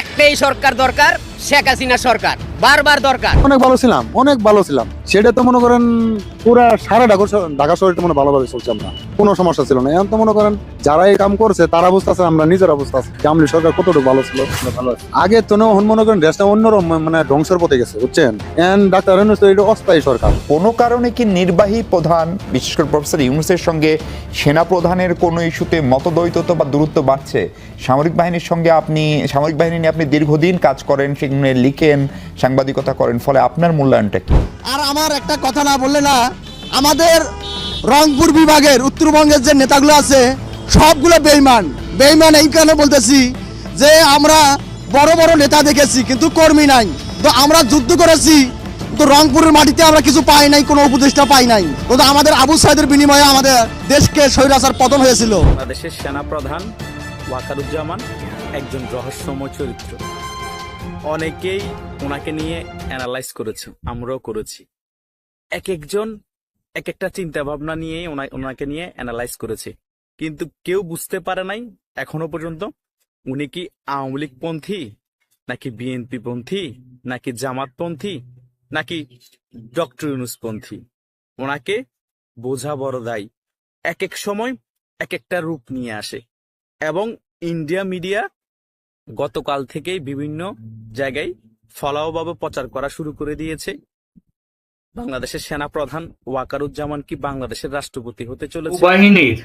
একটাই সরকার দরকার, শেখ হাসিনা সরকার, বারবার দরকার। অনেক ভালো ছিলাম, অনেক ভালো ছিলাম। সেটা তো মনে করেন পুরা সারা ঢাকা ঢাকা শহরটা মনে ভালোভাবে চলছে আমরা। কোনো সমস্যা ছিল না। এখন তো মনে করেন যারা এই কাম করছে তারা অবস্থা আছে আমরা নিজের অবস্থা আছে আমলি সরকার কতটুকু ভালো ছিল। ভালো আছে আগে তো না এখন মনে করেন দেশটা অন্যরকম মানে ধ্বংসের পথে গেছে বুঝছেন? এখন ডাক্তার ইউনূস এটা অস্থায়ী সরকার। কোনো কারণে কি নির্বাহী প্রধান বিশেষ করে প্রফেসর ইউনুসের সঙ্গে সেনা প্রধানের কোনো ইস্যুতে মতদ্বৈততা বা দূরত্ব বাড়ছে? সামরিক বাহিনীর সঙ্গে আপনি সামরিক বাহিনী নিয়ে আপনি দীর্ঘদিন কাজ করেন সেখানে লিখেন সাংবাদিকতা করেন ফলে আপনার মূল্যায়নটা কি? আর আমার একটা কথা না বললে না আমাদের রংপুর বিভাগের, উত্তরবঙ্গের যে নেতাগুলো আছে, সবগুলো বেইমান। বেইমান এই কারণে বলতেছি যে আমরা বড় বড় নেতা দেখেছি, কিন্তু কর্মী নাই। তো আমরা যুদ্ধ করেছি তো রংপুরের মাটিতে আমরা কিছু পাই নাই, কোনো উপদেষ্টা পাই নাই। কিন্তু আমাদের আবু সাইদের বিনিময়ে আমাদের দেশকে স্বৈরাচার পতন হয়েছিল। বাংলাদেশের সেনাপ্রধান ওয়াকারুজ্জামান একজন রহস্যময় চরিত্র। অনেকেই ওনাকে নিয়ে অ্যানালাইজ করেছে, আমরাও করেছি। এক একজন এক একটা চিন্তা ভাবনা নিয়ে ওনাকে নিয়ে অ্যানালাইজ করেছে। কিন্তু কেউ বুঝতে পারে নাই এখনও পর্যন্ত উনি কি আওয়ামী লীগ পন্থী, নাকি বিএনপি পন্থী, নাকি জামাতপন্থী নাকি ডক্টর ইউনুস পন্থী। ওনাকে বোঝা বড় দায়। এক এক সময় এক একটা রূপ নিয়ে আসে এবং ইন্ডিয়া মিডিয়া গতকাল থেকেই বিভিন্ন জায়গায় ফলাওভাবে প্রচার করা শুরু করে দিয়েছে। বাংলাদেশের সেনা প্রধান ওয়াকারুজ্জামান কি বাংলাদেশের রাষ্ট্রপতি হতে চলেছে বাহিনীর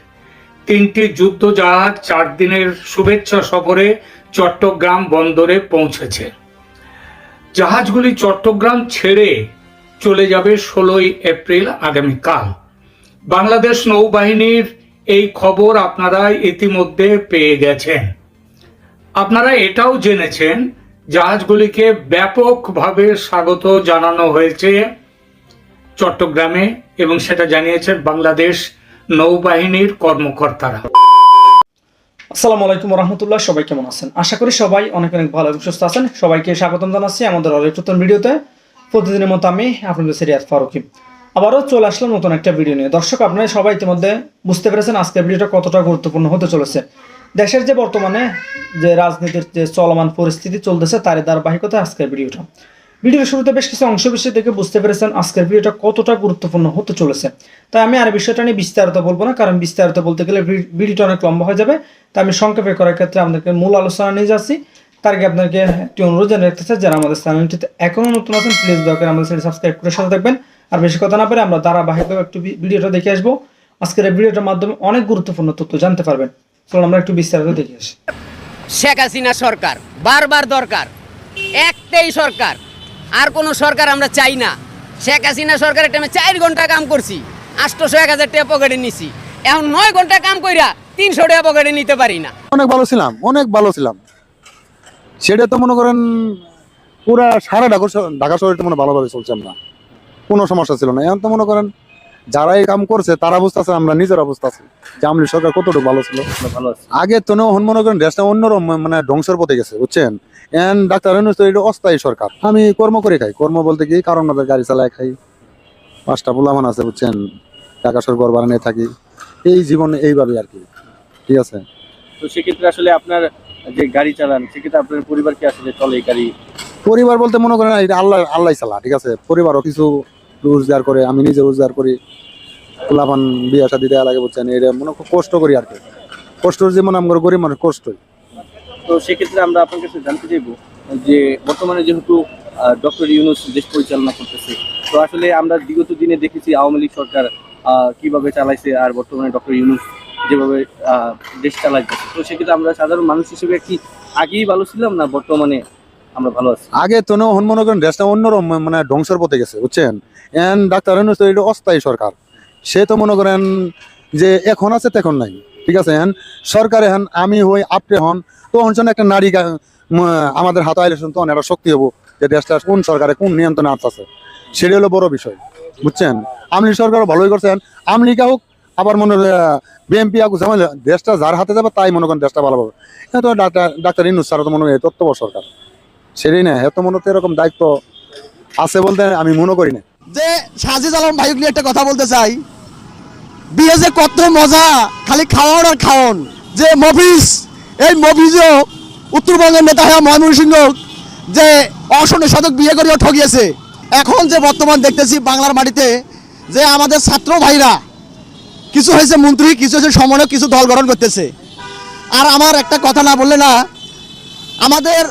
তিনটি যুদ্ধ জাহাজ চার দিনের শুভেচ্ছা সফরে চট্টগ্রাম বন্দরে পৌঁছেছে। জাহাজগুলি চট্টগ্রাম ছেড়ে চলে যাবে ষোলোই এপ্রিল আগামীকাল। বাংলাদেশ নৌবাহিনীর এই খবর আপনারা ইতিমধ্যে পেয়ে গেছেন। আপনারা এটাও জেনেছেন, জাহাজগুলিকে ব্যাপকভাবে স্বাগত জানানো হয়েছে। চট্টগ্রামে এবং সেটা জানিয়েছেন বাংলাদেশ নৌবাহিনীর কর্মকর্তারা। আসসালামু আলাইকুম রহমতুল্লাহ সবাই কেমন আছেন? আশা করি সবাই অনেক অনেক ভালো এবং সুস্থ আছেন। সবাইকে স্বাগতম জানাচ্ছি আমাদের অনেক নতুন ভিডিওতে। প্রতিদিনের মতো আমি আপনাদের সিরিয়াস ফারুকি। আবারও চলে আসলাম নতুন একটা ভিডিও নিয়ে। দর্শক, আপনারা সবাই ইতিমধ্যে বুঝতে পেরেছেন আজকের ভিডিওটা কতটা গুরুত্বপূর্ণ হতে চলেছে। দেশের যে বর্তমানে যে রাজনীতির যে চলমান পরিস্থিতি চলতেছে, তারই ধারাবাহিকতা আজকের ভিডিওটা। ভিডিওর শুরুতে বেশ কিছু অংশ বিষয় দেখে বুঝতে পেরেছেন আজকের ভিডিওটা কতটা গুরুত্বপূর্ণ হতে চলেছে। তাই আমি আর বিষয়টা নিয়ে বিস্তারিত বলব না, কারণ বিস্তারিত বলতে গেলে ভিডিওটা অনেক লম্বা হয়ে যাবে। তাই আমি সংক্ষেপে করার ক্ষেত্রে আপনাদেরকে মূল আলোচনা নিয়ে যাচ্ছি। তার আগে আপনাকে একটি অনুরোধ জানিয়ে রাখতে চাই, যারা আমাদের চ্যানেলটিতে এখনও নতুন আছেন প্লিজ দয়া করে আমাদের চ্যানেল সাবস্ক্রাইব করে সাথে থাকবেন। আর বেশি কথা না পেরে আমরা ধারাবাহিক একটু ভিডিওটা দেখে আসব। আজকের এই ভিডিওটার মাধ্যমে অনেক গুরুত্বপূর্ণ তথ্য জানতে পারবেন। চলুন আমরা একটু বিস্তারিত দেখে আসি। শেখ হাসিনা সরকার বারবার দরকার, একটাই সরকার আর কোনো সরকার আমরা চাই না। শেখ হাসিনা সরকারের টাইমে চার ঘণ্টা কাম করছি আটশোশো এক হাজার টাকা পকেটে নিছি। এখন নয় ঘণ্টা কাম কইরা তিনশো টাকা পকেটে নিতে পারি না। অনেক ভালো ছিলাম অনেক ভালো ছিলাম। সেটা তো মনে করেন পুরা সারা ঢাকা শহর- ঢাকা শহরটা মনে ভালোভাবে চলছে আমরা। কোনো সমস্যা ছিল না। এখন তো মনে করেন যারা এই কাম করছে তার অবস্থা আছে আমরা নিজের অবস্থা আছে। যে আমলি সরকার কতটুকু ভালো ছিল। ভালো আছে। আগে তো না মনে করেন দেশটা অন্যরকম মানে ধ্বংসের পথে গেছে বুঝছেন? এখন ডাক্তার ইউনূস তো এটা অস্থায়ী সরকার। আমি কর্ম করে খাই। কর্ম বলতে কি? কারণ আমাদের গাড়ি চালায় খাই। পাঁচটা পোলামান আছে বুঝছেন? টাকা সর ঘর বানানে থাকি। এই জীবন এইভাবে আর কি। ঠিক আছে? তো সেক্ষেত্রে আসলে আপনার যে গাড়ি চালান সেক্ষেত্রে আপনার পরিবার কি আসলে চলে এই গাড়ি? পরিবার বলতে মনে করেন এটা আল্লাহ আল্লাহ চালা ঠিক আছে? পরিবারও কিছু রোজগার করে আমি নিজে রোজগার করি। পোলাপান বিয়া শাদি দেওয়া লাগে বুঝছেন? এটা মনে কষ্ট করি আর কি। কষ্টর জীবন আমার গরিব মানুষ কষ্টই। তো সেক্ষেত্রে আমরা আপনার কাছে জানতে চাইব যে বর্তমানে যেহেতু ডক্টর ইউনুস দেশ পরিচালনা করতেছে, তো আসলে আমরা বিগত দিনে দেখেছি আওয়ামী লীগ সরকার কীভাবে চালাইছে আর বর্তমানে ডক্টর ইউনুস যেভাবে দেশ চালাইছে তো সেক্ষেত্রে আমরা সাধারণ মানুষ হিসেবে কি আগেই ভালো ছিলাম না বর্তমানে আমরা ভালো আছি? আগে তো মনে করেন দেশটা অন্যরকম মানে ধ্বংসের পথে গেছে, বুঝছেন? এখন ডাক্তার অস্থায়ী সরকার। সে তো মনে করেন যে এখন আছে তখন নাই, ঠিক আছে? এখন সরকার এখন আমি হই, আপনি হন তো অঞ্চলে একটা নারী আমাদের হাতে আইলে তখন একটা শক্তি হব যে দেশটা কোন সরকারে কোন নিয়ন্ত্রণে আছে সেটা হলো বড় বিষয়, বুঝছেন? আমলি সরকার ভালোই করছেন, আমলিকা হোক, আবার মনে বিএমপি হোক ঝামেলা দেশটা যার হাতে যাবে তাই মনে করেন দেশটা ভালো হবে। হ্যাঁ তো ডাক্তার ডাক্তার ইনুস স্যার তো মনে হয় তত্ত্ব সরকার। সেটাই না, এত মনে এরকম দায়িত্ব আছে বলতে আমি মনে করি না। যে সাজিদ আলম ভাইক নিয়ে একটা কথা বলতে চাই। বিয়ে যে কত মজা, খালি খাওয়ান আর খাওয়ান। যে মফিস এই মফিজও উত্তরবঙ্গের নেতা হয়ে ময়মনসিংহ যে অসনে শতক বিয়ে করেও ঠকিয়েছে এখন যে বর্তমান দেখতেছি বাংলার মাটিতে যে আমাদের ছাত্র ভাইরা, কিছু হয়েছে মন্ত্রী, কিছু হয়েছে সমন্বয় কিছু দল গঠন করতেছে। আর আমার একটা কথা না বললে না, আমাদের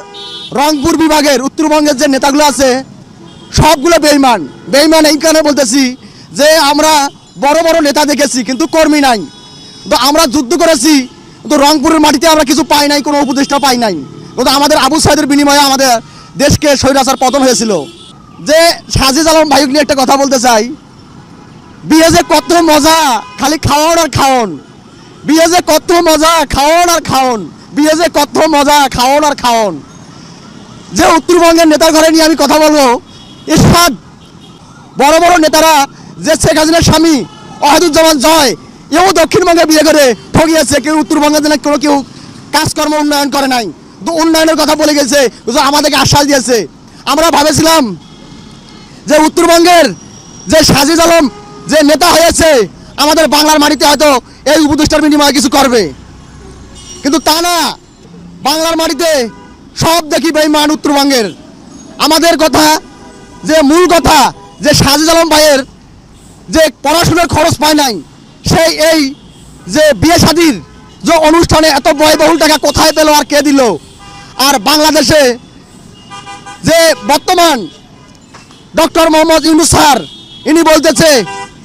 রংপুর বিভাগের উত্তরবঙ্গের যে নেতাগুলো আছে, সবগুলো বেইমান। বেইমান এই কারণে বলতেছি যে আমরা বড় বড় নেতা দেখেছি, কিন্তু কর্মী নাই। তো আমরা যুদ্ধ করেছি কিন্তু রংপুরের মাটিতে আমরা কিছু পাই নাই, কোনো উপদেষ্টা পাই নাই। কিন্তু আমাদের আবু সাইদের বিনিময়ে আমাদের দেশকে স্বৈরাচার পতন হয়েছিল। যে সাজিদ আলম ভাইক নিয়ে একটা কথা বলতে চাই। বিয়ে যে কত মজা, খালি খাওয়ান আর খাওন বিয়ে যে কত মজা খাওয়ান আর খাওন বিয়ে যে কত মজা খাওয়ান আর খাওন যে উত্তরবঙ্গের নেতার ঘরে নিয়ে আমি কথা বলব, ইরশাদ। বড় বড় নেতারা, যে শেখ হাসিনার স্বামী অহাদুজ্জামান জয় এও দক্ষিণবঙ্গে বিয়ে করে ঠকিয়েছে কেউ উত্তরবঙ্গে যেন কোনো কেউ কাজকর্ম উন্নয়ন করে নাই। উন্নয়নের কথা বলে গেছে আমাদেরকে আশ্বাস দিয়েছে। আমরা ভাবেছিলাম যে উত্তরবঙ্গের যে সাজিদ আলম যে নেতা হয়েছে, আমাদের বাংলার মাটিতে হয়তো এই উপদেষ্টার বিনিময়ে কিছু করবে। কিন্তু তা না, বাংলার মাটিতে সব দেখি বেইমান উত্তরবঙ্গের আমাদের কথা, যে মূল কথা, যে সাজিদ আলম ভাইয়ের যে পড়াশোনার খরচ পায় নাই সেই এই যে বিয়ে শাদির যে অনুষ্ঠানে এত ব্যয়বহুল টাকা কোথায় পেল আর কে দিল? আর বাংলাদেশে যে বর্তমান ডক্টর মোহাম্মদ ইউনুস স্যার, ইনি বলতেছে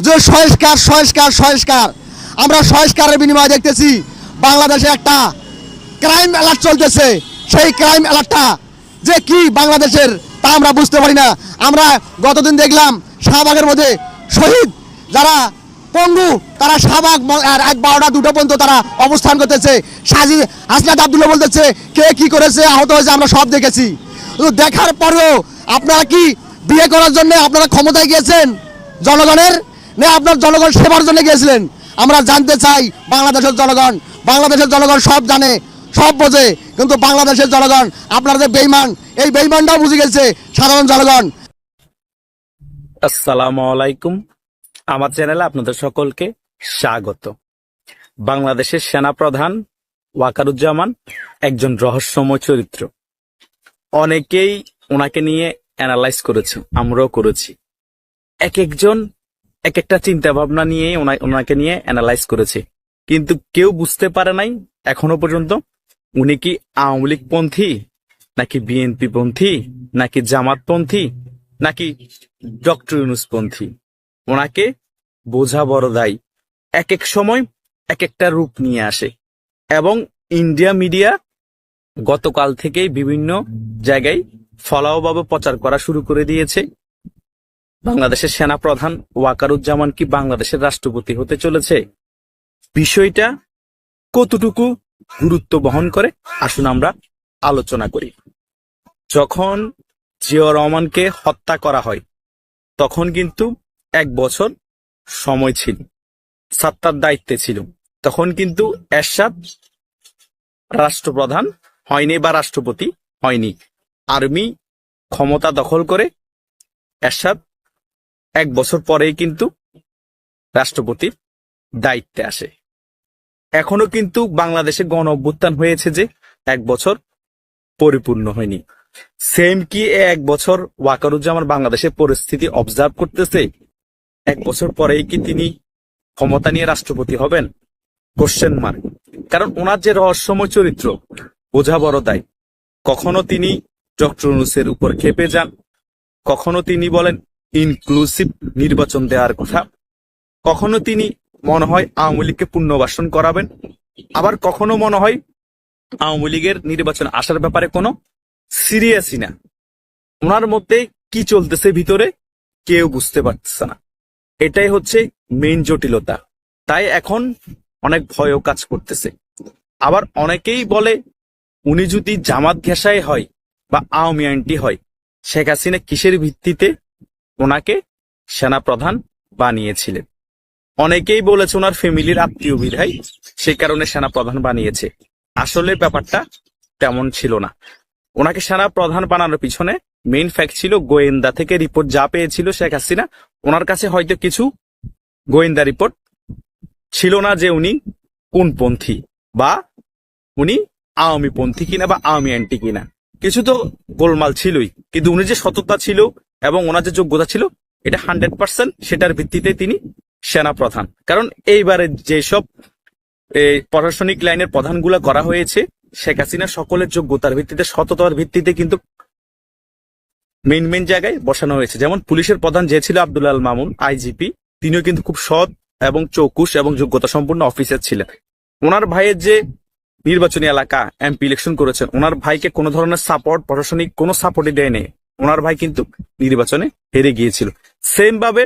যে সংস্কার সংস্কার সংস্কার আমরা সংস্কারের বিনিময়ে দেখতেছি বাংলাদেশে একটা ক্রাইম অ্যালার্ট চলতেছে। সেই ক্রাইম অ্যালার্টটা যে কি বাংলাদেশের তা আমরা বুঝতে পারি না। আমরা গতদিন দেখলাম শাহবাগের মধ্যে শহীদ যারা পঙ্গু, তারা শাহবাগ আর এক বারোটা, দুটো পর্যন্ত তারা অবস্থান করতেছে। সাজি হাসনাত আবদুল্লাহ বলতেছে, কে কি করেছে, আহত হয়েছে, আমরা সব দেখেছি। দেখার পরেও আপনারা কি বিয়ে করার জন্য আপনারা ক্ষমতায় গিয়েছেন? জনগণের? না আপনার জনগণ সেবার জন্য গিয়েছিলেন? আমরা জানতে চাই, বাংলাদেশের জনগণ বাংলাদেশের জনগণ সব জানে, সব বোঝে, কিন্তু বাংলাদেশের জনগণ আপনারা যে বেইমান, এই বেইমানটাও বুঝে গেছে, সাধারণ জনগণ। আসসালামু আলাইকুম। আমার চ্যানেলে আপনাদের সকলকে স্বাগত। বাংলাদেশের সেনাপ্রধান ওয়াকারুজ্জামান একজন রহস্যময় চরিত্র। অনেকেই ওনাকে নিয়ে অ্যানালাইজ করেছে, আমরাও করেছি। এক একজন, এক একটা চিন্তা ভাবনা নিয়ে ওনা- ওনাকে নিয়ে অ্যানালাইজ করেছে। কিন্তু কেউ বুঝতে পারে নাই, এখনও পর্যন্ত, উনি কি আওয়ামী লীগ পন্থী, নাকি বিএনপি পন্থী, নাকি জামাতপন্থী নাকি ডক্টর ইউনুসপন্থী ওনাকে বোঝা বড় দায়ী। এক এক সময় এক একটা রূপ নিয়ে আসে এবং ইন্ডিয়া মিডিয়া গতকাল থেকেই বিভিন্ন জায়গায় ফলাওভাবে প্রচার করা শুরু করে দিয়েছে। বাংলাদেশের সেনা প্রধান ওয়াকারুজ্জামান কি বাংলাদেশের রাষ্ট্রপতি হতে চলেছে? বিষয়টা কতটুকু গুরুত্ব বহন করে? আসুন আমরা আলোচনা করি। যখন জিয়া রহমানকে হত্যা করা হয়, তখন কিন্তু বছর সময় ছিল। সাত্তার দায়িত্বে ছিল। তখন কিন্তু এরশাদ রাষ্ট্রপ্রধান হয়নি বা রাষ্ট্রপতি হয়নি। আর্মি ক্ষমতা দখল করে এরশাদ এক বছর পরেই কিন্তু রাষ্ট্রপতির দায়িত্বে আসে। এখনও কিন্তু বাংলাদেশে গণ অভ্যুত্থান হয়েছে যে এক বছর পরিপূর্ণ হয়নি। সেম কি এক বছর ওয়াকারুজ্জামান বাংলাদেশের পরিস্থিতি অবজার্ভ করতেছে? এক বছর পরেই কি তিনি ক্ষমতা নিয়ে রাষ্ট্রপতি হবেন? কোশ্চেন মার্ক কারণ ওনার যে রহস্যময় চরিত্র, বোঝা বড় দায়। কখনো তিনি ডক্টর উপর খেপে যান। কখনো তিনি বলেন ইনক্লুসিভ নির্বাচন দেওয়ার কথা। কখনো তিনি মনে হয় আওয়ামী লীগকে পুনর্বাসন করাবেন। আবার কখনো মনে হয় আওয়ামী লীগের নির্বাচন আসার ব্যাপারে কোনো সিরিয়াসই না। ওনার মধ্যে কি চলতেছে ভিতরে, কেউ বুঝতে পারতেছে না। এটাই হচ্ছে মেইন জটিলতা। তাই এখন অনেক ভয়ও কাজ করতেছে। আবার অনেকেই বলে, উনি যদি জামাত ঘেঁষায় হয় বা আওয়ামী আইনটি হয়, শেখ হাসিনা কিসের ভিত্তিতে ওনাকে সেনাপ্রধান বানিয়েছিলেন? অনেকেই বলেছে ওনার ফ্যামিলির আত্মীয় বিধায় সেই কারণে সেনাপ্রধান বানিয়েছে। আসলে ব্যাপারটা তেমন ছিল না। ওনাকে সেনা প্রধান বানানোর পিছনে মেইন ফ্যাক্ট ছিল, গোয়েন্দা থেকে রিপোর্ট যা পেয়েছিল শেখ হাসিনা ওনার কাছে হয়তো কিছু গোয়েন্দা রিপোর্ট ছিল না যে উনি কোন পন্থী বা উনি আওয়ামী পন্থী কিনা বা আওয়ামী অ্যান্টি কিনা। কিছু তো গোলমাল ছিলই, কিন্তু উনি যে সততা ছিল এবং ওনার যে যোগ্যতা ছিল, এটা হান্ড্রেড পার্সেন্ট সেটার ভিত্তিতে তিনি সেনা প্রধান কারণ এইবারে যেসব প্রশাসনিক লাইনের প্রধানগুলো করা হয়েছে, শেখ হাসিনা সকলের যোগ্যতার ভিত্তিতে, সততার ভিত্তিতে কিন্তু মেইন মেইন জায়গায় বসানো হয়েছে। যেমন পুলিশের প্রধান যে ছিল আব্দুল মামুন, আইজিপি, তিনিও কিন্তু খুব সৎ এবং চৌকুশ এবং যোগ্যতা সম্পন্ন অফিসার ছিলেন। ওনার ভাইয়ের যে নির্বাচনী এলাকা, এমপি ইলেকশন করেছেন, ওনার ভাইকে কোনো ধরনের সাপোর্ট প্রশাসনিক কোনো সাপোর্টই দেয়নি। ওনার ভাই কিন্তু নির্বাচনে হেরে গিয়েছিল। সেম ভাবে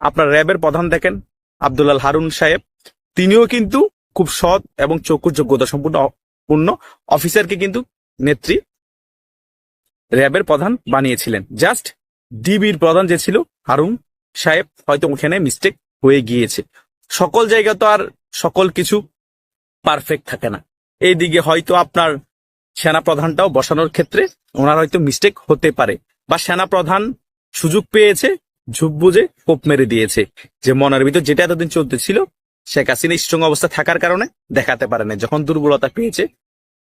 আপনার র্যাবের প্রধান দেখেন আব্দুল্লাল হারুন সাহেব, তিনিও কিন্তু খুব সৎ এবং চক্ষু যোগ্যতা সম্পূর্ণ পূর্ণ অফিসারকে কিন্তু নেত্রী র্যাবের প্রধান বানিয়েছিলেন। জাস্ট ডিবির প্রধান যে ছিল, হারুন সাহেব হয়তো ওখানে মিস্টেক হয়ে গিয়েছে। সকল জায়গা তো আর সকল কিছু পারফেক্ট থাকে না। এইদিকে হয়তো আপনার সেনা প্রধানটাও বসানোর ক্ষেত্রে ওনার হয়তো মিস্টেক হতে পারে বা সেনা প্রধান সুযোগ পেয়েছে, ঝুপ বুঝে কোপ মেরে দিয়েছে যে মনের ভিতর যেটা এতদিন চলতেছিল শেখ হাসিনা স্ট্রং অবস্থা থাকার কারণে দেখাতে পারে না যখন দুর্বলতা পেয়েছে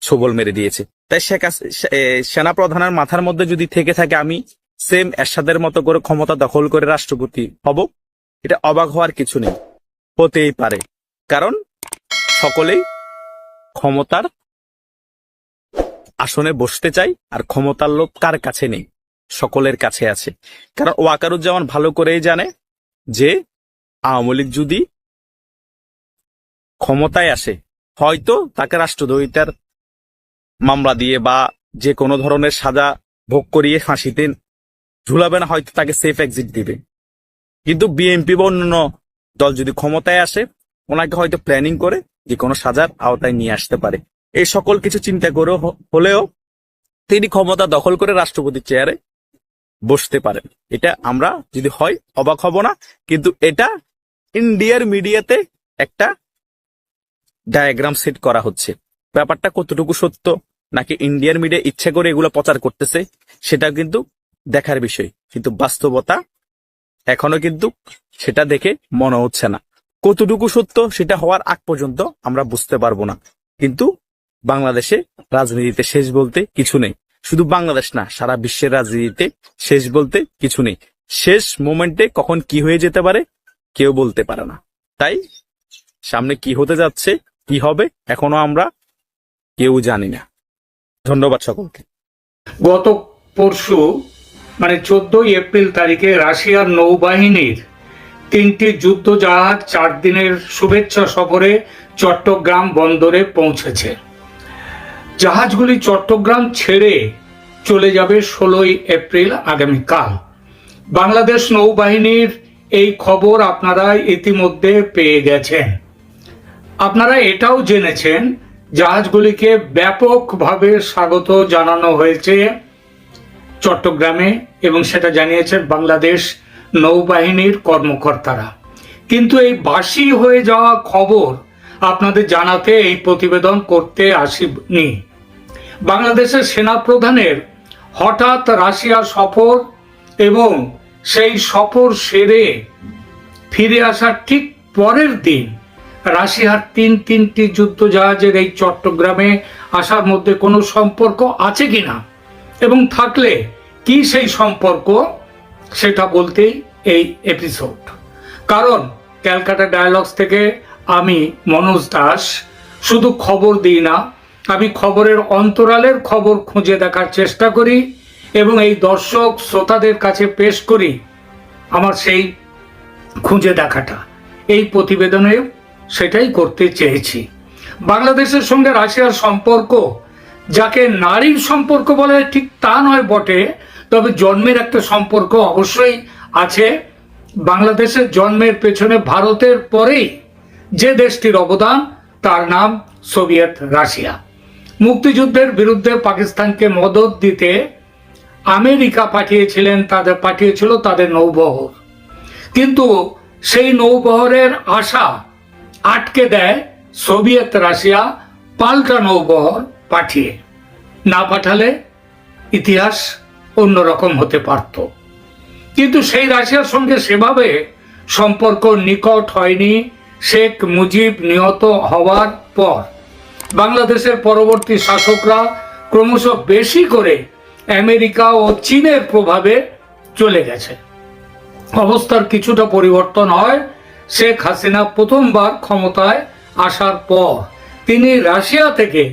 ছবল মেরে দিয়েছে। তাই শেখ হাসি- সে- এ, সেনা প্রধানের মাথার মধ্যে যদি থেকে থাকে আমি সেম এরশাদের মতো করে ক্ষমতা দখল করে রাষ্ট্রপতি হব। এটা অবাক হওয়ার কিছু নেই। হতেই পারে। কারণ সকলেই ক্ষমতার আসনে বসতে চাই আর ক্ষমতার লোভ কার কাছে নেই? সকলের কাছে আছে। কারণ ওয়াকারুজ্জামান ভালো করেই জানে যে আওয়ামী লীগ যদি ক্ষমতায় আসে হয়তো তাকে রাষ্ট্রদ্রোহিতার মামলা দিয়ে বা যে কোনো ধরনের সাজা ভোগ করিয়ে ফাঁসিতে ঝুলাবে না, হয়তো তাকে সেফ এক্সিট দিবে। কিন্তু বিএনপি বা অন্যান্য দল যদি ক্ষমতায় আসে, ওনাকে হয়তো প্ল্যানিং করে যে কোনো সাজার আওতায় নিয়ে আসতে পারে। এই সকল কিছু চিন্তা করে হলেও তিনি ক্ষমতা দখল করে রাষ্ট্রপতির চেয়ারে বসতে পারেন। এটা আমরা যদি হয়, অবাক হব না, কিন্তু এটা ইন্ডিয়ার মিডিয়াতে একটা ডায়াগ্রাম সেট করা হচ্ছে। ব্যাপারটা কতটুকু সত্য? নাকি ইন্ডিয়ান মিডিয়া ইচ্ছে করে এগুলো প্রচার করতেছে? সেটা কিন্তু দেখার বিষয়। কিন্তু বাস্তবতা এখনও কিন্তু সেটা দেখে মনে হচ্ছে না। কতটুকু সত্য সেটা হওয়ার আগ পর্যন্ত আমরা বুঝতে পারব না। কিন্তু বাংলাদেশে রাজনীতিতে শেষ বলতে কিছু নেই। শুধু বাংলাদেশ না, সারা বিশ্বের রাজনীতিতে শেষ বলতে কিছু নেই। শেষ মোমেন্টে কখন কি হয়ে যেতে পারে কেউ বলতে পারে না। তাই সামনে কি হতে যাচ্ছে, কি হবে, এখনও আমরা কেউ জানি না। ধন্যবাদ সকলকে। গত পরশু মানে চোদ্দই এপ্রিল তারিখে রাশিয়ার নৌবাহিনীর তিনটি যুদ্ধ জাহাজ চার দিনের শুভেচ্ছা সফরে চট্টগ্রাম বন্দরে পৌঁছেছে। জাহাজগুলি চট্টগ্রাম ছেড়ে চলে যাবে ষোলোই এপ্রিল আগামীকাল। বাংলাদেশ নৌবাহিনীর এই খবর আপনারা ইতিমধ্যে পেয়ে গেছেন। আপনারা এটাও জেনেছেন জাহাজগুলিকে ব্যাপকভাবে স্বাগত জানানো হয়েছে চট্টগ্রামে এবং সেটা জানিয়েছেন বাংলাদেশ নৌবাহিনীর কর্মকর্তারা। কিন্তু এই বাসি হয়ে যাওয়া খবর আপনাদের জানাতে এই প্রতিবেদন করতে আসিনি। বাংলাদেশের সেনাপ্রধানের হঠাৎ রাশিয়া সফর এবং সেই সফর সেরে ফিরে আসার ঠিক পরের দিন রাশিয়ার তিন তিনটি যুদ্ধ জাহাজের এই চট্টগ্রামে আসার মধ্যে কোনো সম্পর্ক আছে কিনা? এবং থাকলে কি সেই সম্পর্ক? সেটা বলতেই এই এপিসোড কারণ ক্যালকাটা ডায়ালগস থেকে আমি মনোজ দাস, শুধু খবর দিই না, আমি খবরের অন্তরালের খবর খুঁজে দেখার চেষ্টা করি এবং এই দর্শক শ্রোতাদের কাছে পেশ করি আমার সেই খুঁজে দেখাটা। এই প্রতিবেদনে সেটাই করতে চেয়েছি। বাংলাদেশের সঙ্গে রাশিয়ার সম্পর্ক, যাকে নারীর সম্পর্ক বলে ঠিক তা নয় বটে, তবে জন্মের একটা সম্পর্ক অবশ্যই আছে। বাংলাদেশের জন্মের পেছনে ভারতের পরেই যে দেশটির অবদান, তার নাম সোভিয়েত রাশিয়া। মুক্তিযুদ্ধের বিরুদ্ধে পাকিস্তানকে মদত দিতে আমেরিকা পাঠিয়েছিলেন, তাদের পাঠিয়েছিল তাদের নৌবহর। কিন্তু সেই নৌবহরের আশা আটকে দেয় সোভিয়েত রাশিয়া পাল্টা নৌবহর পাঠিয়ে। না পাঠালে ইতিহাস অন্যরকম হতে পারত। কিন্তু সেই রাশিয়ার সঙ্গে সেভাবে সম্পর্ক নিকট হয়নি শেখ মুজিব নিহত হওয়ার পর। বাংলাদেশের পরবর্তী শাসকরা ক্রমশ বেশি করে আমেরিকা ও চীনের প্রভাবে চলে গেছে। অবস্থার কিছুটা পরিবর্তন হয় শেখ হাসিনা প্রথমবার ক্ষমতায় আসার পর তিনি রাশিয়া থেকে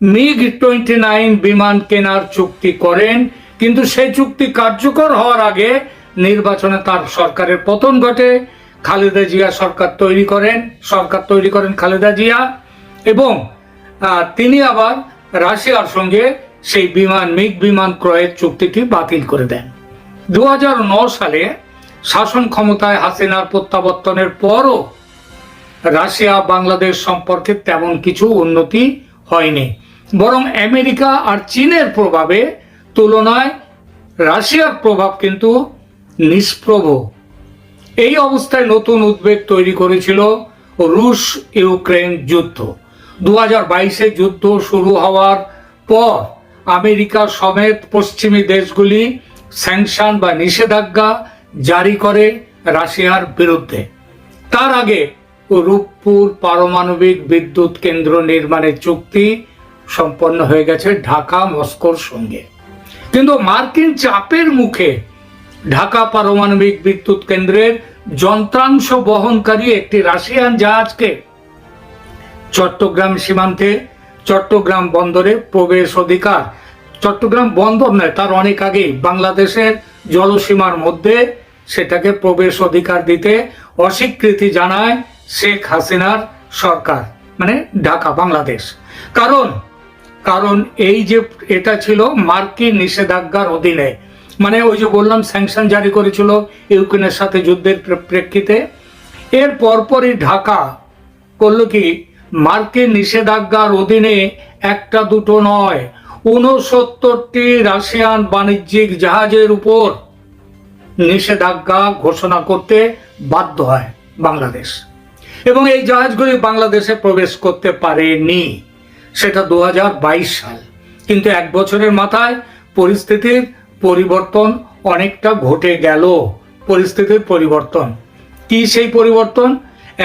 মিগ টোয়েন্টি নাইন বিমান কেনার চুক্তি করেন, কিন্তু সেই চুক্তি কার্যকর হওয়ার আগে নির্বাচনে তার সরকারের পতন ঘটে। খালেদা জিয়া সরকার তৈরি করেন, সরকার তৈরি করেন খালেদা জিয়া এবং তিনি আবার রাশিয়ার সঙ্গে সেই বিমান, মিগ বিমান ক্রয়ের চুক্তিটি বাতিল করে দেন। দু সালে শাসন ক্ষমতায় হাসিনার প্রত্যাবর্তনের পরও রাশিয়া, বাংলাদেশ সম্পর্কে তেমন কিছু উন্নতি হয়নি। বরং আমেরিকা আর চীনের প্রভাবে তুলনায় রাশিয়ার প্রভাব কিন্তু নিষ্প্রভ। এই অবস্থায় নতুন উদ্বেগ তৈরি করেছিল রুশ ইউক্রেন যুদ্ধ। দু হাজার বাইশে যুদ্ধ শুরু হওয়ার পর আমেরিকা সমেত পশ্চিমী দেশগুলি স্যাংশন বা নিষেধাজ্ঞা জারি করে রাশিয়ার বিরুদ্ধে। তার আগে রূপপুর পারমাণবিক বিদ্যুৎ কেন্দ্র নির্মাণের চুক্তি সম্পন্ন হয়ে গেছে ঢাকা মস্কোর সঙ্গে। কিন্তু মার্কিন চাপের মুখে ঢাকা পারমাণবিক বিদ্যুৎ কেন্দ্রের যন্ত্রাংশ বহনকারী একটি রাশিয়ান জাহাজকে চট্টগ্রাম সীমান্তে, চট্টগ্রাম বন্দরে প্রবেশ অধিকার, চট্টগ্রাম বন্দর নয়, তার অনেক আগেই বাংলাদেশের জলসীমার মধ্যে সেটাকে প্রবেশ অধিকার দিতে অস্বীকৃতি জানায় শেখ হাসিনার সরকার মানে ঢাকা, বাংলাদেশ। কারণ কারণ এই যে এটা ছিল মার্কিন নিষেধাজ্ঞার অধীনে। মানে ওই যে বললাম স্যাংশন জারি করেছিল ইউক্রেনের সাথে যুদ্ধের প্রেক্ষিতে। এর পরপরই ঢাকা করল কি, মার্কিন নিষেধাজ্ঞার অধীনে একটা দুটো নয় উনসত্তরটি রাশিয়ান বাণিজ্যিক জাহাজের উপর নিষেধাজ্ঞা ঘোষণা করতে বাধ্য হয় বাংলাদেশ। এবং এই জাহাজগুলি বাংলাদেশে প্রবেশ করতে পারেনি। সেটা দুহাজার বাইশ সাল। কিন্তু এক বছরের মাথায় পরিস্থিতির পরিবর্তন অনেকটা ঘটে গেল। পরিস্থিতির পরিবর্তন। কি সেই পরিবর্তন?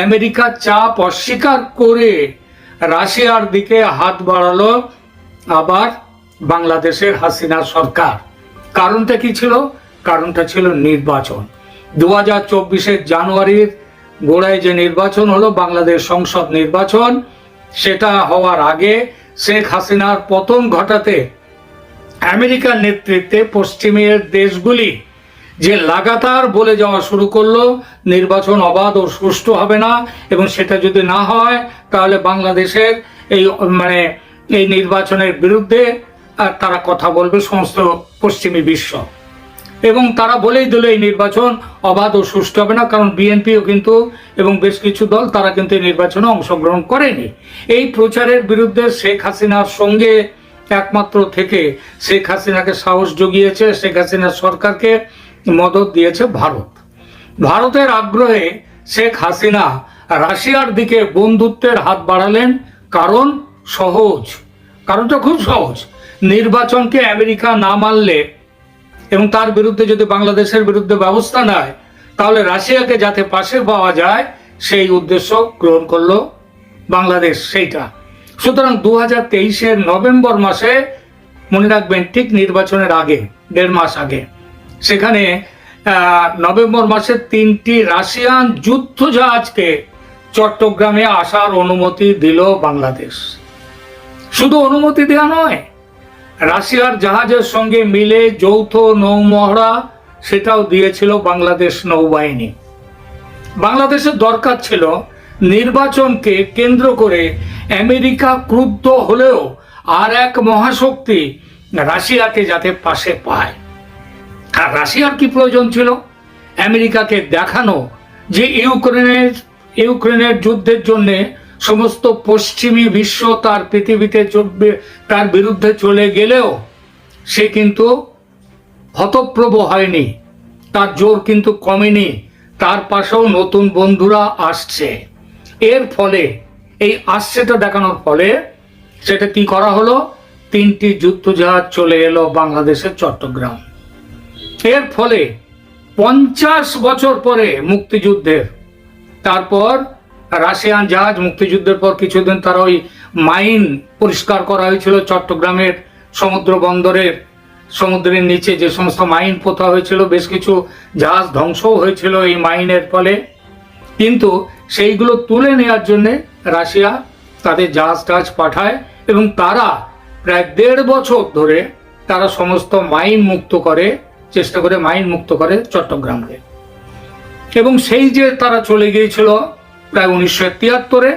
আমেরিকা চাপ অস্বীকার করে রাশিয়ার দিকে হাত বাড়ালো আবার বাংলাদেশের হাসিনা সরকার। কারণটা কি ছিল? কারণটা ছিল নির্বাচন। দু হাজার চব্বিশের জানুয়ারির গোড়ায় যে নির্বাচন হলো, বাংলাদেশ সংসদ নির্বাচন, সেটা হওয়ার আগে শেখ হাসিনার পতন ঘটাতে আমেরিকার নেতৃত্বে পশ্চিমের দেশগুলি যে লাগাতার বলে যাওয়া শুরু করল, নির্বাচন অবাধ ও সুষ্ঠু হবে না, এবং সেটা যদি না হয়, তাহলে বাংলাদেশের এই মানে এই নির্বাচনের বিরুদ্ধে আর তারা কথা বলবে সমস্ত পশ্চিমী বিশ্ব। এবং তারা বলেই দিল এই নির্বাচন অবাধ ও সুষ্ঠু হবে না, কারণ বিএনপিও কিন্তু এবং বেশ কিছু দল তারা কিন্তু এই নির্বাচনে অংশগ্রহণ করেনি। এই প্রচারের বিরুদ্ধে শেখ হাসিনার সঙ্গে একমাত্র থেকে শেখ হাসিনাকে সাহস জুগিয়েছে, শেখ হাসিনার সরকারকে মদত দিয়েছে ভারত। ভারতের আগ্রহে শেখ হাসিনা রাশিয়ার দিকে বন্ধুত্বের হাত বাড়ালেন, কারণ সহজ। কারণটা খুব সহজ। নির্বাচনকে আমেরিকা না মানলে এবং তার বিরুদ্ধে যদি বাংলাদেশের বিরুদ্ধে ব্যবস্থা নেয়, তাহলে রাশিয়াকে যাতে পাশে পাওয়া যায়, সেই উদ্দেশ্য গ্রহণ করল বাংলাদেশ সেইটা। সুতরাং দু হাজার তেইশের নভেম্বর মাসে মনে রাখবেন ঠিক নির্বাচনের আগে, দেড় মাস আগে, সেখানে নভেম্বর মাসের তিনটি রাশিয়ান যুদ্ধ জাহাজকে চট্টগ্রামে আসার অনুমতি দিল বাংলাদেশ। শুধু অনুমতি দেওয়া নয় রাশিয়ার জাহাজের সঙ্গে মিলে যৌথ নৌমহড়া সেটাও দিয়েছিল বাংলাদেশ নৌবাহিনী। বাংলাদেশের দরকার ছিল নির্বাচনকে কেন্দ্র করে আমেরিকা ক্রুদ্ধ হলেও আর এক মহাশক্তি রাশিয়াকে যাতে পাশে পায়। আর রাশিয়ার কি প্রয়োজন ছিল? আমেরিকাকে দেখানো যে ইউক্রেনের ইউক্রেনের যুদ্ধের জন্য সমস্ত পশ্চিমী বিশ্ব তার পৃথিবীতে তার বিরুদ্ধে চলে গেলেও সে কিন্তু হতপ্রভ হয়নি। তার জোর কিন্তু কমেনি। তার পাশেও নতুন বন্ধুরা আসছে। এর ফলে, এই আসছেটা দেখানোর ফলে সেটা কি করা হলো? তিনটি যুদ্ধজাহাজ চলে এলো বাংলাদেশের চট্টগ্রাম। এর ফলে পঞ্চাশ বছর পরে মুক্তিযুদ্ধের, তারপর রাশিয়ান জাহাজ মুক্তিযুদ্ধের পর কিছুদিন তারা ওই মাইন পরিষ্কার করা হয়েছিল চট্টগ্রামের সমুদ্র বন্দরের সমুদ্রের নিচে যে সমস্ত মাইন পোতা হয়েছিল, বেশ কিছু জাহাজ ধ্বংসও হয়েছিল এই মাইনের ফলে। কিন্তু সেইগুলো তুলে নেওয়ার জন্যে রাশিয়া তাদের জাহাজ টাহাজ পাঠায় এবং তারা প্রায় দেড় বছর ধরে তারা সমস্ত মাইন মুক্ত করে, চেষ্টা করে মাইন মুক্ত করে চট্টগ্রামকে। এবং সেই যে তারা চলে গিয়েছিল প্রায় উনিশশো তিয়াত্তরে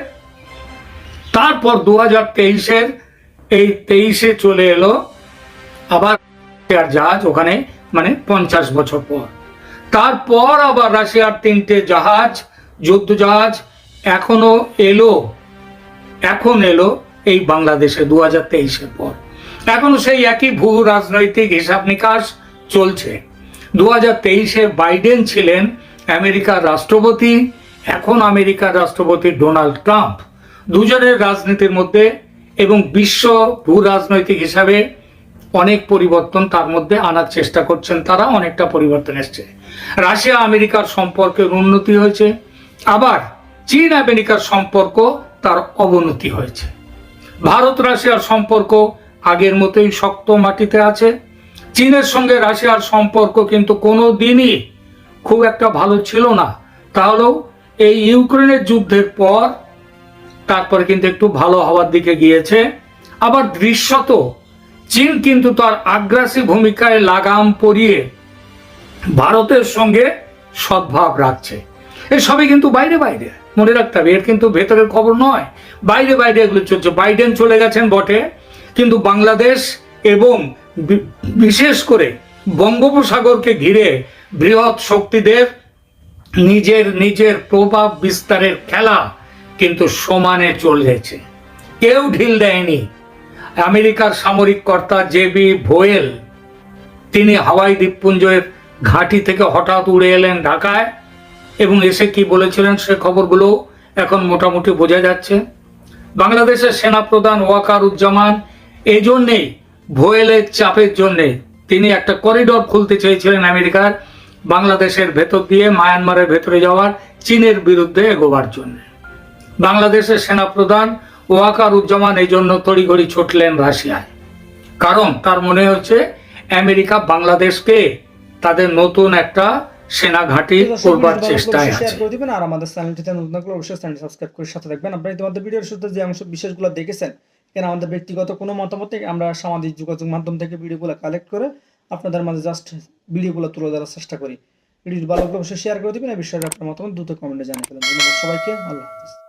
তারপর দু হাজার তেইশের এই তেইশে চলে এলো আবার রাশিয়ার জাহাজ ওখানে মানে পঞ্চাশ বছর পর। তারপর আবার রাশিয়ার তিনটে জাহাজ, যুদ্ধ জাহাজ এখনও এলো, এখন এলো এই বাংলাদেশে দু হাজার তেইশের পর। এখনও সেই একই ভূ রাজনৈতিক হিসাব নিকাশ চলছে। দু হাজার তেইশে বাইডেন ছিলেন আমেরিকার রাষ্ট্রপতি এখন আমেরিকার রাষ্ট্রপতি ডোনাল্ড ট্রাম্প দুজনের রাজনীতির মধ্যে এবং বিশ্ব ভূ রাজনৈতিক হিসাবে অনেক পরিবর্তন তার মধ্যে আনার চেষ্টা করছেন, তারা অনেকটা পরিবর্তন এসছে। রাশিয়া, আমেরিকার সম্পর্কের উন্নতি হয়েছে, আবার চীন, আমেরিকার সম্পর্ক তার অবনতি হয়েছে। ভারত, রাশিয়ার সম্পর্ক আগের মতোই শক্ত মাটিতে আছে। চীনের সঙ্গে রাশিয়ার সম্পর্ক কিন্তু কোনো দিনই খুব একটা ভালো ছিল না। তাহলেও এই ইউক্রেনের যুদ্ধের পর, তারপরে কিন্তু একটু ভালো হওয়ার দিকে গিয়েছে। আবার দৃশ্যত চীন কিন্তু তার আগ্রাসী ভূমিকায় লাগাম পরিয়ে ভারতের সঙ্গে সদ্ভাব রাখছে। এই সবই কিন্তু বাইরে বাইরে, মনে রাখতে হবে। এর কিন্তু ভেতরের খবর নয়। বাইরে বাইরে এগুলো চলছে। বাইডেন চলে গেছেন বটে। কিন্তু বাংলাদেশ এবং বিশেষ করে বঙ্গোপসাগরকে ঘিরে বৃহৎ শক্তিদের নিজের নিজের প্রভাব বিস্তারের খেলা কিন্তু সমানে চলেছে কেউ ঢিল দেয়নি। আমেরিকার সামরিক কর্তা জেবি ভোয়েল, তিনি হাওয়াই দ্বীপপুঞ্জের ঘাঁটি থেকে হঠাৎ উড়ে এলেন ঢাকায় এবং এসে কি বলেছিলেন সে খবরগুলো এখন মোটামুটি বোঝা যাচ্ছে। বাংলাদেশের সেনাপ্রধান ওয়াকার উজ্জামান এই জন্যেই ভোয়েলের চাপের জন্যে তিনি একটা করিডোর খুলতে চেয়েছিলেন আমেরিকার বাংলাদেশের ভেতর দিয়ে মায়ানমারের ভেতরে যাওয়ার চীনের বিরুদ্ধে এগোবার জন্য। বাংলাদেশের সেনাপ্রধান ওয়াকার উজ্জামান এই জন্য তড়িঘড়ি ছুটলেন রাশিয়ায়। কারণ তার মনে হচ্ছে আমেরিকা বাংলাদেশকে তাদের নতুন একটা সেনা ঘাঁটি করবার চেষ্টায় আছে। করে দিবেন। আর আমাদের চ্যানেলটিতে নতুন থাকলে অবশ্যই চ্যানেলটি সাবস্ক্রাইব করে সাথে থাকবেন। আপনারা ইতিমধ্যে ভিডিওর শুরুতে যে অংশ বিশেষগুলো দেখেছেন এখানে আমাদের ব্যক্তিগত কোনো মতামত নেই। আমরা সামাজিক যোগাযোগ মাধ্যম থেকে ভিডিওগুলো কালেক্ট করে আপনাদের মাঝে জাস্ট ভিডিওগুলো তুলে ধরার চেষ্টা করি। ভিডিওটি ভালো অবশ্যই শেয়ার করে দেবেন, এই বিষয়ে আপনার মতামত দ্রুত কমেন্টে জানিয়ে ফেলেন। ধন্যবাদ সবাইকে, আল্লাহ হাফিজ।